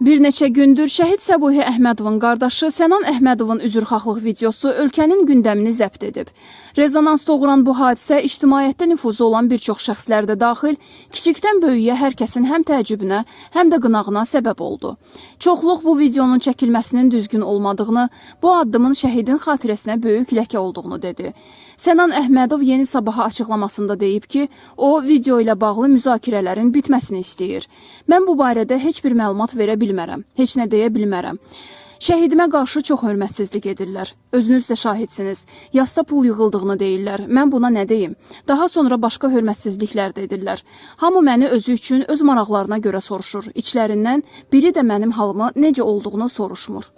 Bir neçə gündür şəhid Səbuhi Əhmədovun qardaşı Sənan Əhmədovun üzrxahlıq videosu ölkənin gündəmini zəbt edib. Rezonans doğuran bu hadisə ictimaiyyətdə nüfuzu olan bir çox şəxslər də daxil, kiçikdən böyüyə hər kəsin həm təəccübünə, həm də qınağına səbəb oldu. Çoxluq bu videonun çəkilməsinin düzgün olmadığını, bu addımın şəhidin xatirəsinə böyük ləkə olduğunu dedi. Sənan Əhmədov Yeni Sabaha açıqlamasında deyib ki, o video ilə bağlı müzakirələrin bitməsini istəyir. Mən bu barədə heç bir məlumat verə bilmərəm, heç nə deyə bilmərəm. Şəhidimə qarşı çox hörmətsizlik edirlər. Özünüz də şahidsiniz. Yasta pul yığıldığını deyirlər. Mən buna nə deyim? Daha sonra başqa hörmətsizliklər də edirlər. Hamı məni özü üçün öz maraqlarına görə soruşur. İçlərindən biri də mənim halımı necə olduğunu soruşmur.